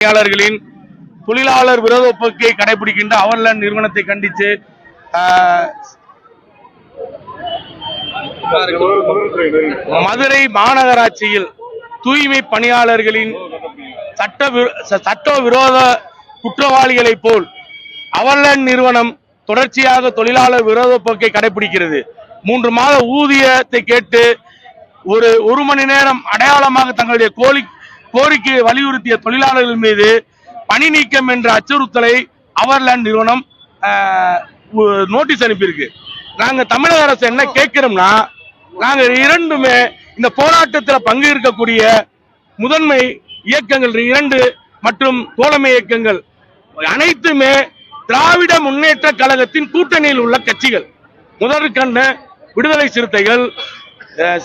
பணியாளர்களின் தொழிலாளர் விரோத போக்கை கடைபிடிக்கின்ற அவர்லன் நிறுவனத்தை கண்டித்து மதுரை மாநகராட்சியில் தூய்மை பணியாளர்களின் சட்ட சட்ட விரோத குற்றவாளிகளைப் போல் அவர்லன் நிறுவனம் தொடர்ச்சியாக தொழிலாளர் விரோத போக்கை கடைபிடிக்கிறது. மூன்று மாத ஊதியத்தை கேட்டு ஒரு ஒரு மணி நேரம் அடையாளமாக தங்களுடைய கோழி கோரிக்கையை வலியுறுத்திய தொழிலாளர்கள் மீது பணி நீக்கம் என்ற அச்சுறுத்தலை அவர்லேண்ட் நிறுவனம் நோட்டீஸ் அனுப்பியிருக்கு. நாங்க தமிழக அரசு என்ன கேட்கிறோம்னா நாங்க இரண்டுமே இந்த போராட்டத்தில் பங்கு இருக்கக்கூடிய முதன்மை இயக்கங்கள் இரண்டு மற்றும் தோழமை இயக்கங்கள். அனைத்துமே திராவிட முன்னேற்ற கழகத்தின் கூட்டணியில் உள்ள கட்சிகள். முதற்கண்ண விடுதலை சிறுத்தைகள்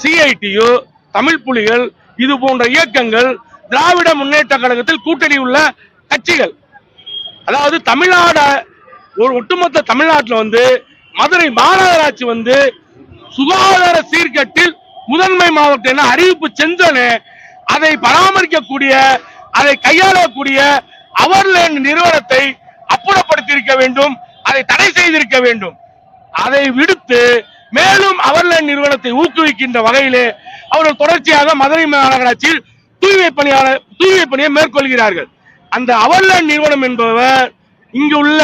சிஐடியு தமிழ் புலிகள் இது போன்ற இயக்கங்கள் திராவிட முன்னேற்ற கழகத்தில் கூட்டணி உள்ள கட்சிகள். அதாவது தமிழ்நாடு ஒரு ஒட்டுமொத்த தமிழ்நாட்டில் வந்து மதுரை மாநகராட்சி வந்து சுகாதார சீர்கட்டில் முதன்மை மாவட்டம் என அறிவிப்பு செஞ்சோன்னு அதை பராமரிக்கக்கூடிய அதை கையாளக்கூடிய அவர்லேண்ட் நிறுவனத்தை அப்புறப்படுத்தியிருக்க வேண்டும் அதை தடை செய்திருக்க வேண்டும். அதை விடுத்து மேலும் அவர்லேண்ட் நிறுவனத்தை ஊக்குவிக்கின்ற வகையிலே அவர்கள் தொடர்ச்சியாக மதுரை மாநகராட்சியில் தூய்மை பணியாளர் தூய்மை பணியை மேற்கொள்கிறார்கள். அந்த அவர்லேண்ட் நிறுவனம் என்பவர் இங்கு உள்ள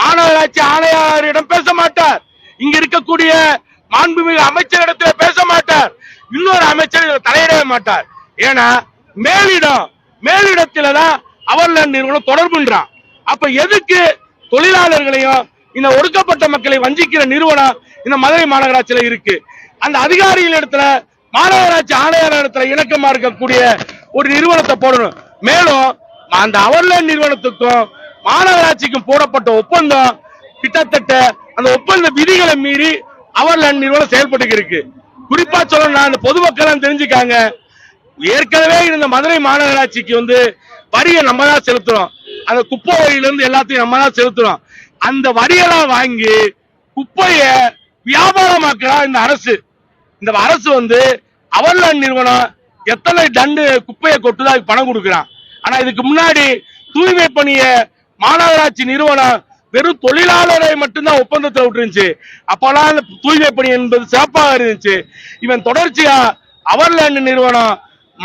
மாநகராட்சி ஆணையாளரிடம் பேச மாட்டார். இங்க இருக்கக்கூடிய மாண்புமிகு அமைச்சரிடத்தில் பேச மாட்டார். இன்னொரு அமைச்சர் தலையிடவே மாட்டார். ஏன்னா மேலிடம் மேலிடத்துல தான் அவர்லேண்ட் நிறுவனம் தொடர்புன்றான். அப்ப எதுக்கு தொழிலாளர்களையும் இந்த ஒடுக்கப்பட்ட மக்களை வஞ்சிக்கிற நிறுவனம் இந்த மதுரை மாநகராட்சியில இருக்கு? அந்த அதிகாரிகள் இடத்துல மாநகராட்சி ஆணையர் இடத்துல இணக்கமா இருக்கக்கூடிய ஒரு நிறுவனத்தை போடணும். மேலும் அந்த அவர்லன் நிறுவனத்துக்கும் மாநகராட்சிக்கும் போடப்பட்ட ஒப்பந்தம் கிட்டத்தட்ட அந்த ஒப்பந்த விதிகளை மீறி அவர்லேண்ட் நிறுவனம் செயல்பட்டு இருக்கு. குறிப்பா சொல்லணும்னா அந்த பொதுமக்கள் தெரிஞ்சுக்காங்க. ஏற்கனவே இருந்த மதுரை மாநகராட்சிக்கு வந்து வரியை நம்ம தான் செலுத்துறோம். அந்த குப்பை வரியிலிருந்து எல்லாத்தையும் நம்ம தான் செலுத்துறோம். அந்த வரியெல்லாம் வாங்கி குப்பைய வியாபாரமாக்குறா இந்த அரசு. இந்த அரசு வந்து அவர்லாண்ட் நிறுவனம் எத்தனை டன்னு குப்பையை கொட்டுதா அதுக்கு பணம் கொடுக்குறான். ஆனா இதுக்கு முன்னாடி தூய்மை பணிய மாநகராட்சி நிறுவனம் வெறும் தொழிலாளரை மட்டும்தான் ஒப்பந்தத்தை விட்டுருந்துச்சு. அப்பெல்லாம் தூய்மை பணி என்பது சிறப்பாக இருந்துச்சு. இவன் தொடர்ச்சியா அவர்லேண்ட் நிறுவனம்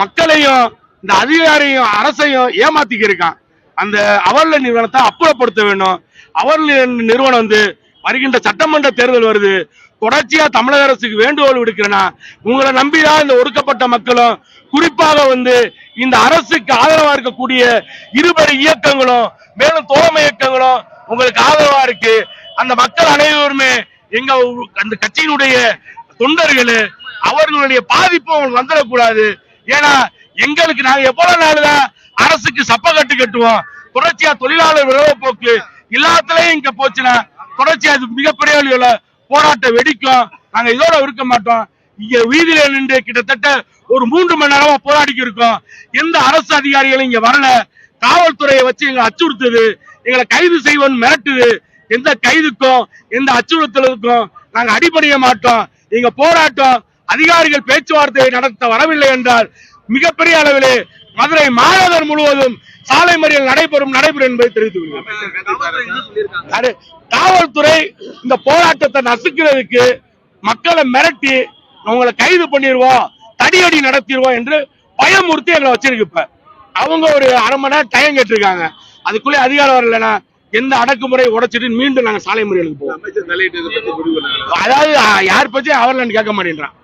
மக்களையும் இந்த அதிகாரியும் அரசையும் ஏமாத்திக்க இருக்கான். அந்த அவர்லேண்ட் நிறுவனத்தை அப்புறப்படுத்த வேண்டும். அவர்லேண்ட் நிறுவனம் வந்து வருகின்ற சட்டமன்ற தேர்தல் வருது. தொடர்ச்சியா தமிழக அரசுக்கு வேண்டுகோள் விடுக்கிறேன்னா உங்களை நம்பிதான் இந்த ஒடுக்கப்பட்ட மக்களும் குறிப்பாக வந்து இந்த அரசுக்கு ஆதரவா இருக்கக்கூடிய இருபெரு இயக்கங்களும் மேலும் தோழமை இயக்கங்களும் உங்களுக்கு ஆதரவா இருக்கு. அந்த மக்கள் அனைவருமே எங்க அந்த கட்சியினுடைய தொண்டர்கள் அவர்களுடைய பாதிப்பு அவங்களுக்கு வந்துடக்கூடாது. ஏன்னா எங்களுக்கு நாங்க எவ்வளவு நாள்தான் அரசுக்கு சப்ப கட்டு கட்டுவோம். தொடர்ச்சியா தொழிலாளர் விரோத போக்கு எல்லாத்துலயும் இங்க போச்சுன்னா தொடர்ச்சியா அது மிகப்பெரிய போராட்டம் வெடிக்கும். நாங்க இதோட இருக்க மாட்டோம். இங்க வீதியில நின்று கிட்டத்தட்ட ஒரு மூன்று மணி நேரமா போராடிக்கு இருக்கோம். எந்த அரசு அதிகாரிகளும் இங்க வரல. காவல்துறையை வச்சு எங்களை அச்சுறுத்துது. எங்களை கைது செய்வோன்னு மிரட்டுது. எந்த கைதுக்கும் எந்த அச்சுறுத்தலுக்கும் நாங்க அடிபணிய மாட்டோம். எங்க போராட்டம் அதிகாரிகள் பேச்சுவார்த்தையை நடத்த வரவில்லை என்றால் மிகப்பெரிய அளவிலே மதுரை மாநகர் முழுவதும் சாலை மறியல் நடைபெறும் நடைபெறும் என்பதை தெரிவித்துக் கொள்கிறேன். காவல்துறை இந்த போராட்டத்தை நசுக்கிறதுக்கு மக்களை மிரட்டி அவங்களை கைது பண்ணிடுவோம் தடியடி நடத்திடுவோம் என்று பயமுறுத்தி எங்களை வச்சிருக்கு இப்ப. அவங்க ஒரு அரை மணி நேரம் டைம் கேட்டிருக்காங்க. அதுக்குள்ளே அதிகாரம் வரலன்னா எந்த அடக்குமுறை உடைச்சிட்டு மீண்டும் நாங்க சாலை முறைகளுக்கு போவோம். அதாவது யார் பத்தியும் அவர்லாண்ட் கேட்க மாட்டேன்றான்.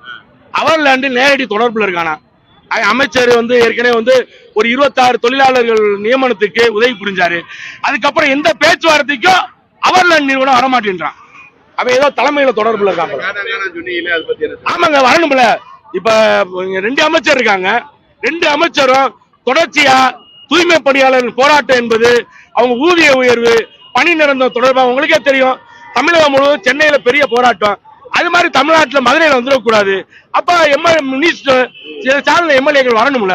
அவர்லாண்டு நேரடி தொடர்புல இருக்கானா? அமைச்சர் வந்து ஏற்கனவே வந்து ஒரு இருபத்தாறு தொழிலாளர்கள் நியமனத்துக்கு உதவி புரிஞ்சாரு. அதுக்கப்புறம் எந்த பேச்சுவார்த்தைக்கும் அவர்லாண்ட் நிறுவனம் வரமாட்டேன்றான். அவ ஏதோ தலைமையில தொடர்புல இருக்காங்க. ஆமாங்க வரணும்ல. இப்ப இங்க ரெண்டு அமைச்சர் இருக்காங்க. ரெண்டு அமைச்சரும் தொடர்ச்சியா தூய்மை பணியாளர் போராட்டம் என்பது அவங்க ஊதிய உயர்வு பணி நிரந்தரம் தொடர்பாக உங்களுக்கே தெரியும். தமிழகம் முழுவதும் சென்னையில பெரிய போராட்டம். அது மாதிரி தமிழ்நாட்டுல மதுரையில் வந்துடக்கூடாது. அப்ப எம்எல்ஏ மினிஸ்டர் சார்ந்த எம்எல்ஏக்கள் வரணும்ல?